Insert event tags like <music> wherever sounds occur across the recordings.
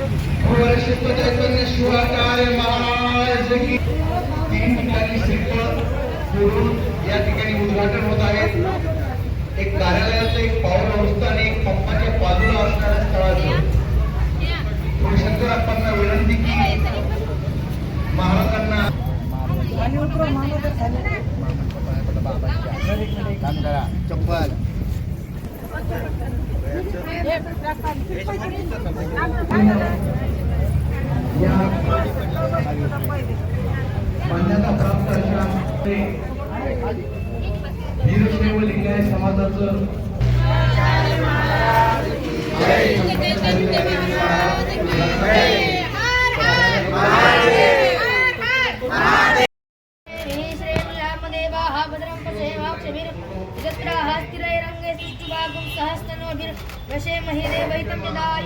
यांच्या स्वास्थ्य महाराज तीन ठिकाणी फोडून या ठिकाणी उद्घाटन होत आहे एक कार्यालयाचं एक पाऊल अवस्था आणि एक पंपाच्या बाजूला असणाऱ्या स्थळाचं शंकराप्पांना विनंती की महाराजांना चप्पल. मान्यता प्राप्त अशा वीरशैव लिंगायत समाजाचं Terima kasih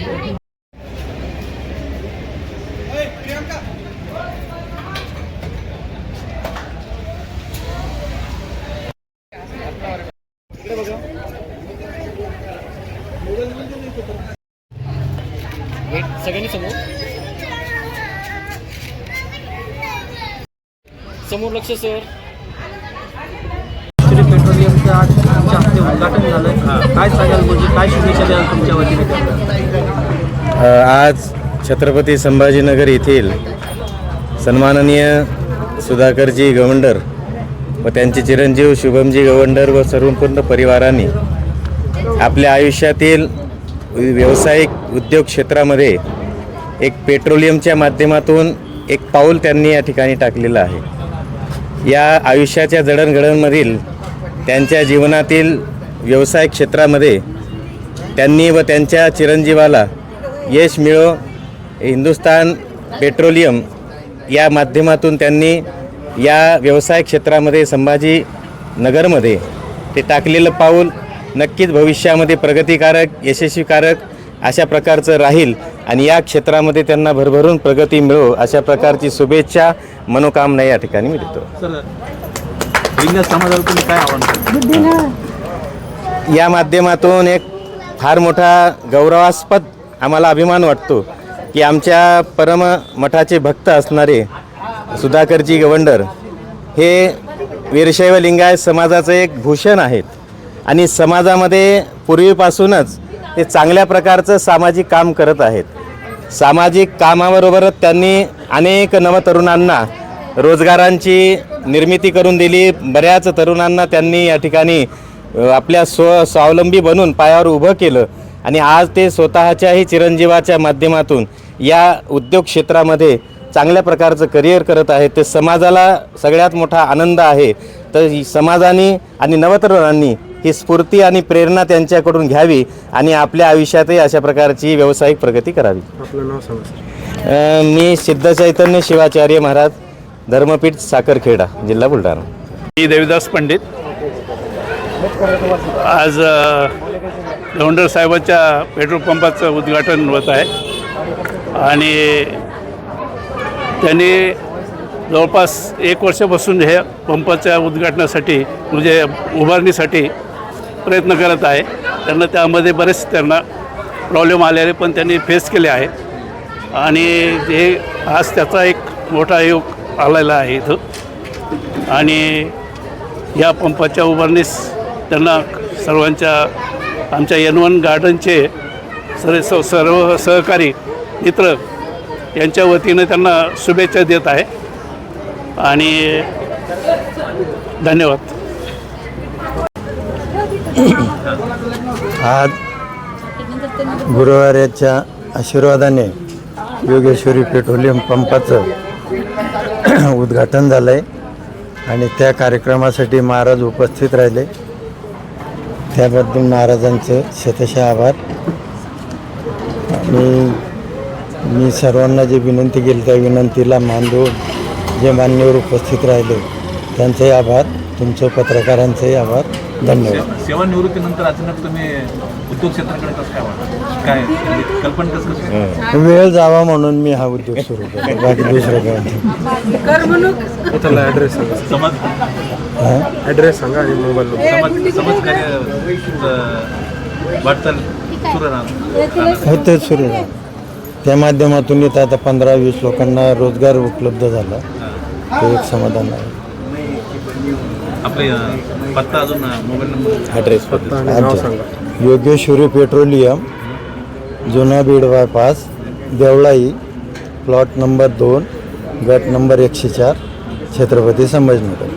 Thank you. सगळ्यांनी समोर. समोर लक्ष सर. पेट्रोलियमचं आज तुमच्या हस्ते उद्घाटन झालं. काय सांगाल म्हणजे काय शुभेच्छा द्याल तुमच्या वतीने त्यांना? अ, आज छत्रपती संभाजीनगर येथील सन्माननीय सुधाकरजी गवंडर व त्यांचे चिरंजीव शुभमजी गवंडर व सर्व पूर्ण परिवारांनी आपल्या आयुष्यातील व्यावसायिक उद्योग क्षेत्रामध्ये एक पेट्रोलियमच्या माध्यमातून एक पाऊल त्यांनी या ठिकाणी टाकलेलं आहे. या आयुष्याच्या जडणघडणमधील त्यांच्या जीवनातील व्यवसाय क्षेत्रामध्ये त्यांनी व त्यांच्या चिरंजीवाला यश मिळो. हिंदुस्तान पेट्रोलियम या माध्यमातून त्यांनी या व्यवसाय क्षेत्रामध्ये संभाजी नगरमध्ये ते टाकलेलं पाऊल नक्कीच भविष्यामध्ये प्रगतिकारक यशस्वीकारक अशा प्रकारचं राहील आणि या क्षेत्रामध्ये त्यांना भरभरून प्रगती मिळो अशा प्रकारची शुभेच्छा मनोकामना या ठिकाणी मी देतो? या माध्यमातून एक फार मोठा गौरवास्पद आम्हाला अभिमान वाटतो की आमच्या परम मठाचे भक्त असणारे सुधाकरजी गवंडर हे वीरशैव लिंगायत समाजाचं एक भूषण आहेत. आणि समाजामध्ये पूर्वीपासूनच ते चांगल्या प्रकारचं सामाजिक काम करत आहेत. सामाजिक कामाबरोबरच त्यांनी अनेक नवतरुणांना रोजगारांची निर्मिती करून दिली. बऱ्याच तरुणांना त्यांनी या ठिकाणी आपल्या स्व स्वावलंबी बनून पायावर उभं केलं. आणि आज ते स्वतःच्याही चिरंजीवाच्या माध्यमातून या उद्योग क्षेत्रामध्ये चांगल्या प्रकारचं करिअर करत आहेत. ते समाजाला सगळ्यात मोठा आनंद आहे. तर समाजाने आणि नवतरुणांनी ही स्फूर्ती आणि प्रेरणा त्यांच्याकडून घ्यावी आणि आपल्या आयुष्यातही अशा प्रकारची व्यावसायिक प्रगती करावी. आपलं नाव सांगा सर. अ, मी सिद्ध चैतन्य शिवाचार्य महाराज धर्मपीठ साखरखेडा जिल्हा बुलढाणा. मी देविदास पंडित. आज अ, गवंडर साहेबांच्या पेट्रोल पंपाचं उद्घाटन होत आहे. आणि त्यांनी जवळपास एक वर्षापासून हे पंपाच्या उद्घाटनासाठी म्हणजे उभारणीसाठी प्रयत्न करत आहे. त्यांना त्यामध्ये बरेच त्यांना प्रॉब्लेम आलेले पण त्यांनी फेस केले आहे आणि हे आज त्याचा एक मोठा योग आलेला आहे इथं. आणि या पंपाच्या उभारणीस त्यांना सर्वांच्या आमच्या एन वन गार्डनचे सर्व स- सर्व सहकारी मित्र यांच्या वतीनं त्यांना शुभेच्छा देत आहे. आणि धन्यवाद. आज गुरुवाऱ्याच्या आशीर्वादाने योगेश्वरी पेट्रोलियम पंपाचं <clears throat> उद्घाटन झालं आहे आणि त्या कार्यक्रमासाठी महाराज उपस्थित राहिले. त्याबद्दल महाराजांचं शतशः आभार. आणि मी सर्वांना जे विनंती केली त्या विनंतीला मान देऊन जे मान्यवर उपस्थित राहिले त्यांचेही आभार. तुमचं पत्रकारांचेही आभार. धन्यवाद. सेवानिवृत्तीनंतर अचानक तुम्ही उद्योग क्षेत्राकडे कसं काय वाटतं काय म्हणजे कल्पना कसं कसं वेळ जावा म्हणून मी हा उद्योग सुरू केला. <laughs> बाकी दुसरं काय नाही. ॲड्रेस सांगा. समाज हा? ॲड्रेस सांगा आणि मोबाईल समाज समाजकार्य वाटचाल सुरू राहणार. हो सुरू आहे. त्या माध्यमातून इथं आता पंधरा वीस लोकांना रोजगार उपलब्ध झाला. ते एक समाधान आहे. आपले पत्ता अजून मोबाईल नंबर? ॲड्रेस आणि नाव अच्छा. सांगा. योगेश्वरी पेट्रोलियम जुना Beed bypass Deolai plot number दोन गट नंबर एकशे चार छत्रपती संभाजीनगर.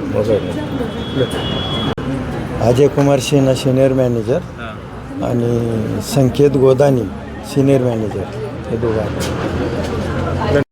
अजय कुमार सिन्हा सिनियर मॅनेजर आणि संकेत गोदानी सिनियर मॅनेजर हे दोघं